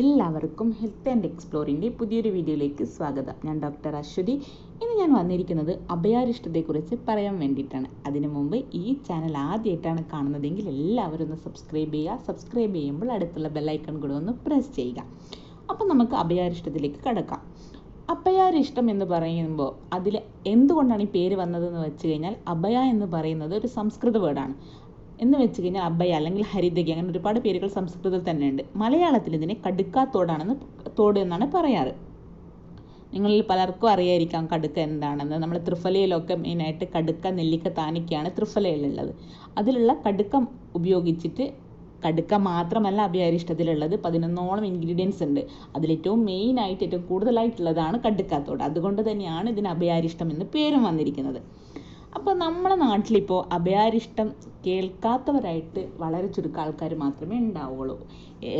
എല്ലാവർക്കും health and എക്സ്പ്ലോറിന്റെ പുതിയൊരു വീഡിയോയിലേക്ക് സ്വാഗതം. ഞാൻ ഡോക്ടർ അശ്വതി. ഇന്ന് ഞാൻ വന്നിരിക്കുന്നത് അഭയാരിഷ്ടത്തെക്കുറിച്ച് പറയാൻ വേണ്ടിയിട്ടാണ്. അതിനു മുമ്പ് ഈ ചാനൽ ആദ്യമായിട്ടാണ് കാണുന്നതെങ്കിൽ എല്ലാവരും ഒന്ന് സബ്സ്ക്രൈബ് ചെയ്യുക. സബ്സ്ക്രൈബ് ചെയ്യുമ്പോൾ അടുത്തുള്ള ബെല്ലൈക്കൺ കൂടെ ഒന്ന് പ്രസ് ചെയ്യുക. അപ്പം നമുക്ക് അഭയാരിഷ്ടത്തിലേക്ക് കടക്കാം. അഭയാരിഷ്ടം എന്ന് പറയുമ്പോൾ അതിൽ എന്തുകൊണ്ടാണ് ഈ പേര് വന്നതെന്ന് വെച്ച് കഴിഞ്ഞാൽ അഭയ എന്ന് പറയുന്നത് ഒരു സംസ്കൃത വേർഡാണ് എന്ന് വെച്ച് കഴിഞ്ഞാൽ അബ്ബയ അല്ലെങ്കിൽ ഹരിതകി അങ്ങനെ ഒരുപാട് പേരുകൾ സംസ്കൃതത്തിൽ തന്നെ ഉണ്ട് മലയാളത്തിൽ ഇതിനെ കടുക്കാത്തോടാണെന്ന് തോട് എന്നാണ് പറയാറ്. നിങ്ങളിൽ പലർക്കും അറിയായിരിക്കാം കടുക്ക എന്താണെന്ന്. നമ്മൾ ത്രിഫലയിലൊക്കെ മെയിനായിട്ട് കടുക്ക നെല്ലിക്ക താനിക്കയാണ് ത്രിഫലയിലുള്ളത്. അതിലുള്ള കടുക്ക ഉപയോഗിച്ചിട്ട് കടുക്ക മാത്രമല്ല അഭയാരിഷ്ടത്തിലുള്ളത് പതിനൊന്നോളം ഇൻഗ്രീഡിയൻസ് ഉണ്ട്. അതിലേറ്റവും മെയിൻ ആയിട്ട് ഏറ്റവും കൂടുതലായിട്ടുള്ളതാണ് കടുക്കാത്തോട്. അതുകൊണ്ട് തന്നെയാണ് ഇതിന് അഭയാരിഷ്ടം എന്ന് പേരും വന്നിരിക്കുന്നത്. അപ്പോൾ നമ്മളെ നാട്ടിലിപ്പോൾ അഭയാരിഷ്ടം കേൾക്കാത്തവരായിട്ട് വളരെ ചുരുക്കം ആൾക്കാർ മാത്രമേ ഉണ്ടാവുള്ളൂ.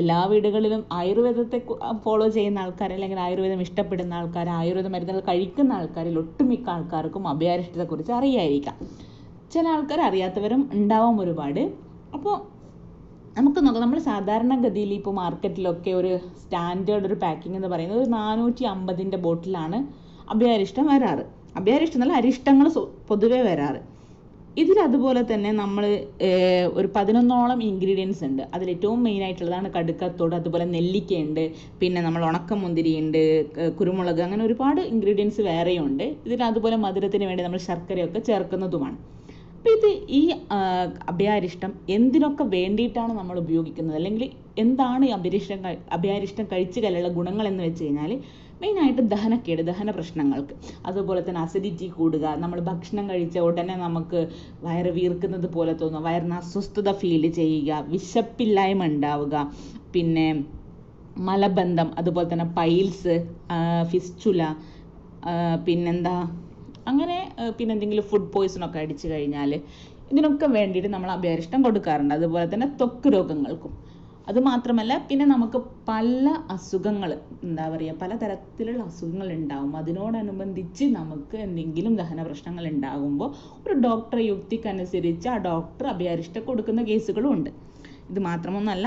എല്ലാ വീടുകളിലും ആയുർവേദത്തെ ഫോളോ ചെയ്യുന്ന ആൾക്കാർ അല്ലെങ്കിൽ ആയുർവേദം ഇഷ്ടപ്പെടുന്ന ആൾക്കാർ ആയുർവേദ മരുന്നുകൾ കഴിക്കുന്ന ആൾക്കാരിൽ ഒട്ടുമിക്ക ആൾക്കാർക്കും അഭയാരിഷ്ടത്തെക്കുറിച്ച് അറിയായിരിക്കാം. ചില ആൾക്കാർ അറിയാത്തവരും ഉണ്ടാവാം ഒരുപാട്. അപ്പോൾ നമുക്ക് നോക്കാം നമ്മൾ സാധാരണഗതിയിൽ ഇപ്പോൾ മാർക്കറ്റിലൊക്കെ ഒരു സ്റ്റാൻഡേർഡ് ഒരു പാക്കിംഗ് എന്ന് പറയുന്നത് ഒരു നാനൂറ്റി അമ്പതിന്റെ ബോട്ടിലാണ് അഭയാരിഷ്ടം വരാറ്. അഭയാരിഷ്ടം എന്നല്ല അരിഷ്ടങ്ങൾ പൊതുവേ വരാറ്. ഇതിൽ അതുപോലെ തന്നെ നമ്മൾ ഒരു പതിനൊന്നോളം ഇൻഗ്രീഡിയൻസ് ഉണ്ട്. അതിൽ ഏറ്റവും മെയിൻ ആയിട്ടുള്ളതാണ് കടുക്കത്തോട് അതുപോലെ നെല്ലിക്കയുണ്ട് പിന്നെ നമ്മൾ ഉണക്കമുന്തിരി ഉണ്ട് കുരുമുളക് അങ്ങനെ ഒരുപാട് ഇൻഗ്രീഡിയൻസ് വേറെയുണ്ട്. ഇതിൽ അതുപോലെ മധുരത്തിന് വേണ്ടി നമ്മൾ ശർക്കരയൊക്കെ ചേർക്കുന്നതുമാണ്. അപ്പോൾ ഇത് ഈ അഭയാരിഷ്ടം എന്തിനൊക്കെ വേണ്ടിയിട്ടാണ് നമ്മൾ ഉപയോഗിക്കുന്നത്? അല്ലെങ്കിൽ എന്താണ് ഈ അഭയാരിഷ്ടം അഭയാരിഷ്ടം കഴിച്ചു കല്ലുള്ള ഗുണങ്ങൾ എന്ന് വെച്ച് കഴിഞ്ഞാൽ മെയിനായിട്ട് ദഹനക്കേട് ദഹന പ്രശ്നങ്ങൾക്ക് അതുപോലെ തന്നെ അസിഡിറ്റി കൂടുക നമ്മൾ ഭക്ഷണം കഴിച്ച ഉടനെ നമുക്ക് വയറ് വീർക്കുന്നത് പോലെ തോന്നുക വയറിന് അസ്വസ്ഥത ഫീൽ ചെയ്യുക വിശപ്പില്ലായ്മ ഉണ്ടാവുക പിന്നെ മലബന്ധം അതുപോലെ തന്നെ പൈൽസ് ഫിസ്റ്റുല പിന്നെന്താ അങ്ങനെ പിന്നെ എന്തെങ്കിലും ഫുഡ് പോയ്സൺ ഒക്കെ അടിച്ചു കഴിഞ്ഞാൽ ഇതിനൊക്കെ വേണ്ടിയിട്ട് നമ്മൾ അഭയരിഷ്ടം കൊടുക്കാറുണ്ട്. അതുപോലെ തന്നെ ത്വക്ക് രോഗങ്ങൾക്കും. അത് മാത്രമല്ല പിന്നെ നമുക്ക് പല അസുഖങ്ങൾ എന്താ പറയുക പലതരത്തിലുള്ള അസുഖങ്ങൾ ഉണ്ടാവും. അതിനോടനുബന്ധിച്ച് നമുക്ക് എന്തെങ്കിലും ദഹന പ്രശ്നങ്ങൾ ഉണ്ടാകുമ്പോൾ ഒരു ഡോക്ടറെ യുക്തിക്കനുസരിച്ച് ആ ഡോക്ടർ അഭയാരിഷ്ട കൊടുക്കുന്ന കേസുകളും ഉണ്ട്. ഇത് മാത്രമൊന്നല്ല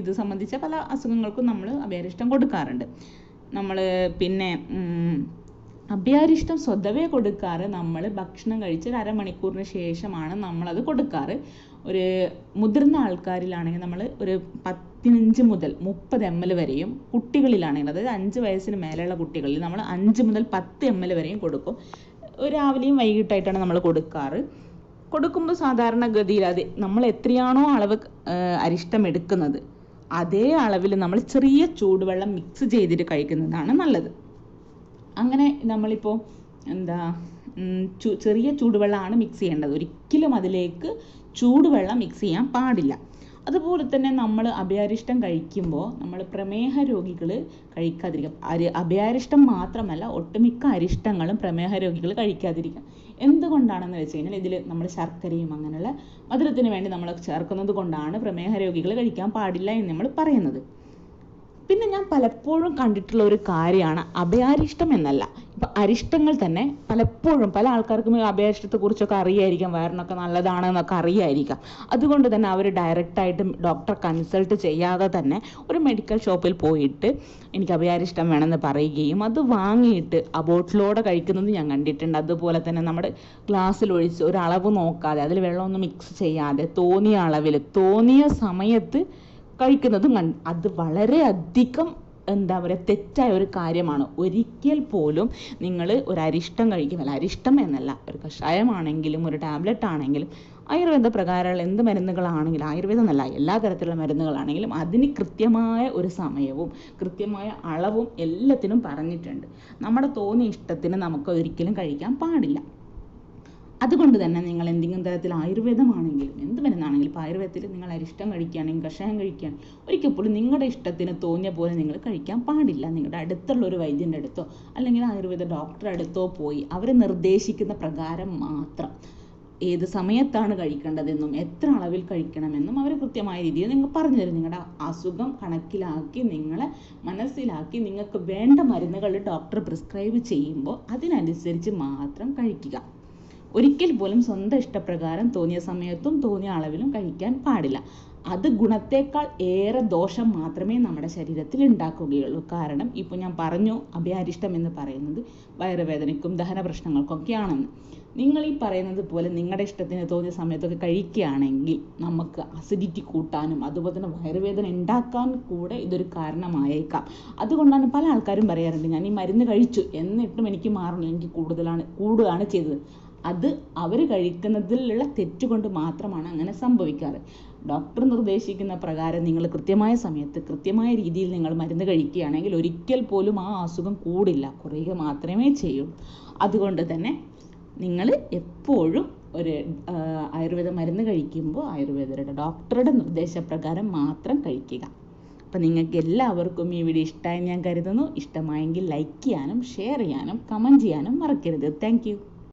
ഇത് സംബന്ധിച്ച പല അസുഖങ്ങൾക്കും നമ്മൾ അഭയാരിഷ്ടം കൊടുക്കാറുണ്ട്. നമ്മൾ പിന്നെ അഭയാരിഷ്ടം സ്വതവേ കൊടുക്കാറ്. നമ്മൾ ഭക്ഷണം കഴിച്ച് ഒരു അരമണിക്കൂറിന് ശേഷമാണ് നമ്മളത് കൊടുക്കാറ്. ഒരു മുതിർന്ന ആൾക്കാരിലാണെങ്കിൽ നമ്മൾ ഒരു പതിനഞ്ച് മുതൽ മുപ്പത് എം എൽ വരെയും കുട്ടികളിലാണെങ്കിൽ അതായത് അഞ്ച് വയസ്സിന് മേലെയുള്ള കുട്ടികളിൽ നമ്മൾ അഞ്ച് മുതൽ പത്ത് എം എൽ വരെയും കൊടുക്കും. രാവിലെയും വൈകിട്ടായിട്ടാണ് നമ്മൾ കൊടുക്കാറ്. കൊടുക്കുമ്പോൾ സാധാരണ സാധാരണഗതിയിൽ അത് നമ്മൾ എത്രയാണോ അളവ് അരിഷ്ടം എടുക്കുന്നത് അതേ അളവിൽ നമ്മൾ ചെറിയ ചൂടുവെള്ളം മിക്സ് ചെയ്തിട്ട് കഴിക്കുന്നതാണ് നല്ലത്. അങ്ങനെ നമ്മളിപ്പോൾ എന്താ ചെറിയ ചൂടുവെള്ളമാണ് മിക്സ് ചെയ്യേണ്ടത്. ഒരിക്കലും അതിലേക്ക് ചൂടുവെള്ളം മിക്സ് ചെയ്യാൻ പാടില്ല. അതുപോലെ തന്നെ നമ്മൾ അഭയാരിഷ്ടം കഴിക്കുമ്പോൾ നമ്മൾ പ്രമേഹ രോഗികൾ കഴിക്കാതിരിക്കാം. അരി അഭയാരിഷ്ടം മാത്രമല്ല ഒട്ടുമിക്ക അരിഷ്ടങ്ങളും പ്രമേഹ രോഗികൾ കഴിക്കാതിരിക്കാം. എന്തുകൊണ്ടാണെന്ന് വെച്ച് കഴിഞ്ഞാൽ ഇതിൽ നമ്മൾ ശർക്കരയും അങ്ങനെയുള്ള മധുരത്തിന് വേണ്ടി നമ്മൾ ചേർക്കുന്നത് കൊണ്ടാണ് പ്രമേഹ രോഗികൾ കഴിക്കാൻ പാടില്ല എന്ന് നമ്മൾ പറയുന്നത്. പിന്നെ ഞാൻ പലപ്പോഴും കണ്ടിട്ടുള്ള ഒരു കാര്യമാണ് അഭയാരിഷ്ടം എന്നല്ല. ഇപ്പം അരിഷ്ടങ്ങൾ തന്നെ പലപ്പോഴും പല ആൾക്കാർക്കും അഭയാരിഷ്ടത്തെ കുറിച്ചൊക്കെ അറിയായിരിക്കാം വയറിനൊക്കെ നല്ലതാണെന്നൊക്കെ അറിയായിരിക്കാം. അതുകൊണ്ട് തന്നെ അവർ ഡയറക്റ്റായിട്ട് ഡോക്ടറെ കൺസൾട്ട് ചെയ്യാതെ തന്നെ ഒരു മെഡിക്കൽ ഷോപ്പിൽ പോയിട്ട് എനിക്ക് അഭയാരിഷ്ടം വേണമെന്ന് പറയുകയും അത് വാങ്ങിയിട്ട് ആ ബോട്ടിലോടെ കഴിക്കുന്നത് ഞാൻ കണ്ടിട്ടുണ്ട്. അതുപോലെ തന്നെ നമ്മുടെ ഗ്ലാസ്സിൽ ഒഴിച്ച് ഒരളവ് നോക്കാതെ അതിൽ വെള്ളമൊന്നും മിക്സ് ചെയ്യാതെ തോന്നിയ അളവിൽ തോന്നിയ സമയത്ത് കഴിക്കുന്നതും കണ്ട് അത് വളരെ അധികം എന്താ പറയുക തെറ്റായ ഒരു കാര്യമാണ്. ഒരിക്കൽ പോലും നിങ്ങൾ ഒരു അരിഷ്ടം കഴിക്കുന്നില്ല അരിഷ്ടം എന്നല്ല ഒരു കഷായമാണെങ്കിലും ഒരു ടാബ്ലറ്റ് ആണെങ്കിലും ആയുർവേദ പ്രകാരമുള്ള എന്ത് മരുന്നുകളാണെങ്കിലും ആയുർവേദം എന്നല്ല എല്ലാ തരത്തിലുള്ള മരുന്നുകളാണെങ്കിലും അതിന് കൃത്യമായ ഒരു സമയവും കൃത്യമായ അളവും എല്ലാത്തിനും പറഞ്ഞിട്ടുണ്ട്. നമ്മുടെ തോന്നിയ ഇഷ്ടത്തിന് നമുക്ക് ഒരിക്കലും കഴിക്കാൻ പാടില്ല. അതുകൊണ്ട് തന്നെ നിങ്ങൾ എന്തെങ്കിലും തരത്തിൽ ആയുർവേദമാണെങ്കിലും എന്ത് മരുന്നാണെങ്കിലും ഇപ്പോൾ ആയുർവേദത്തിൽ നിങ്ങൾ അരിഷ്ടം കഴിക്കുകയാണെങ്കിൽ കഷായം കഴിക്കുകയാണ് ഒരിക്കൽ പോലും നിങ്ങളുടെ ഇഷ്ടത്തിന് തോന്നിയ പോലെ നിങ്ങൾ കഴിക്കാൻ പാടില്ല. നിങ്ങളുടെ അടുത്തുള്ള ഒരു വൈദ്യന്റെ അടുത്തോ അല്ലെങ്കിൽ ആയുർവേദ ഡോക്ടറെ അടുത്തോ പോയി അവർ നിർദ്ദേശിക്കുന്ന പ്രകാരം മാത്രം ഏത് സമയത്താണ് കഴിക്കേണ്ടതെന്നും എത്ര അളവിൽ കഴിക്കണമെന്നും അവർ കൃത്യമായ രീതിയിൽ നിങ്ങൾ പറഞ്ഞു തരും. നിങ്ങളുടെ അസുഖം കണക്കിലാക്കി നിങ്ങളെ മനസ്സിലാക്കി നിങ്ങൾക്ക് വേണ്ട മരുന്നുകൾ ഡോക്ടർ പ്രിസ്ക്രൈബ് ചെയ്യുമ്പോൾ അതിനനുസരിച്ച് മാത്രം കഴിക്കുക. ഒരിക്കൽ പോലും സ്വന്തം ഇഷ്ടപ്രകാരം തോന്നിയ സമയത്തും തോന്നിയ അളവിലും കഴിക്കാൻ പാടില്ല. അത് ഗുണത്തേക്കാൾ ഏറെ ദോഷം മാത്രമേ നമ്മുടെ ശരീരത്തിൽ ഉണ്ടാക്കുകയുള്ളൂ. കാരണം ഇപ്പോൾ ഞാൻ പറഞ്ഞു അഭയാരിഷ്ടം എന്ന് പറയുന്നത് വയറുവേദനയ്ക്കും ദഹന പ്രശ്നങ്ങൾക്കൊക്കെയാണെന്ന് നിങ്ങൾ ഈ പറയുന്നത് പോലെ നിങ്ങളുടെ ഇഷ്ടത്തിന് തോന്നിയ സമയത്തൊക്കെ കഴിക്കുകയാണെങ്കിൽ നമുക്ക് അസിഡിറ്റി കൂട്ടാനും അതുപോലെ തന്നെ വയറുവേദന ഉണ്ടാക്കാൻ കൂടെ ഇതൊരു കാരണമായേക്കാം. അതുകൊണ്ടാണ് പല ആൾക്കാരും പറയാറുണ്ട് ഞാൻ ഈ മരുന്ന് കഴിച്ചു എന്നിട്ടും എനിക്ക് മാറണം എനിക്ക് കൂടുതലാണ് കൂടുകയാണ് ചെയ്തത്. അത് അവർ കഴിക്കുന്നതിലുള്ള തെറ്റുകൊണ്ട് മാത്രമാണ് അങ്ങനെ സംഭവിക്കാറ്. ഡോക്ടർ നിർദ്ദേശിക്കുന്ന പ്രകാരം നിങ്ങൾ കൃത്യമായ സമയത്ത് കൃത്യമായ രീതിയിൽ നിങ്ങൾ മരുന്ന് കഴിക്കുകയാണെങ്കിൽ ഒരിക്കൽ പോലും ആ അസുഖം കൂടില്ല. കുറയുക മാത്രമേ ചെയ്യൂ. അതുകൊണ്ട് തന്നെ നിങ്ങൾ എപ്പോഴും ഒരു ആയുർവേദ മരുന്ന് കഴിക്കുമ്പോൾ ആയുർവേദരുടെ ഡോക്ടറുടെ നിർദ്ദേശപ്രകാരം മാത്രം കഴിക്കുക. അപ്പം നിങ്ങൾക്ക് എല്ലാവർക്കും ഈ വീഡിയോ ഇഷ്ടമായി ഞാൻ കരുതുന്നു. ഇഷ്ടമായെങ്കിൽ ലൈക്ക് ചെയ്യാനും ഷെയർ ചെയ്യാനും കമന്റ് ചെയ്യാനും മറക്കരുത്. താങ്ക്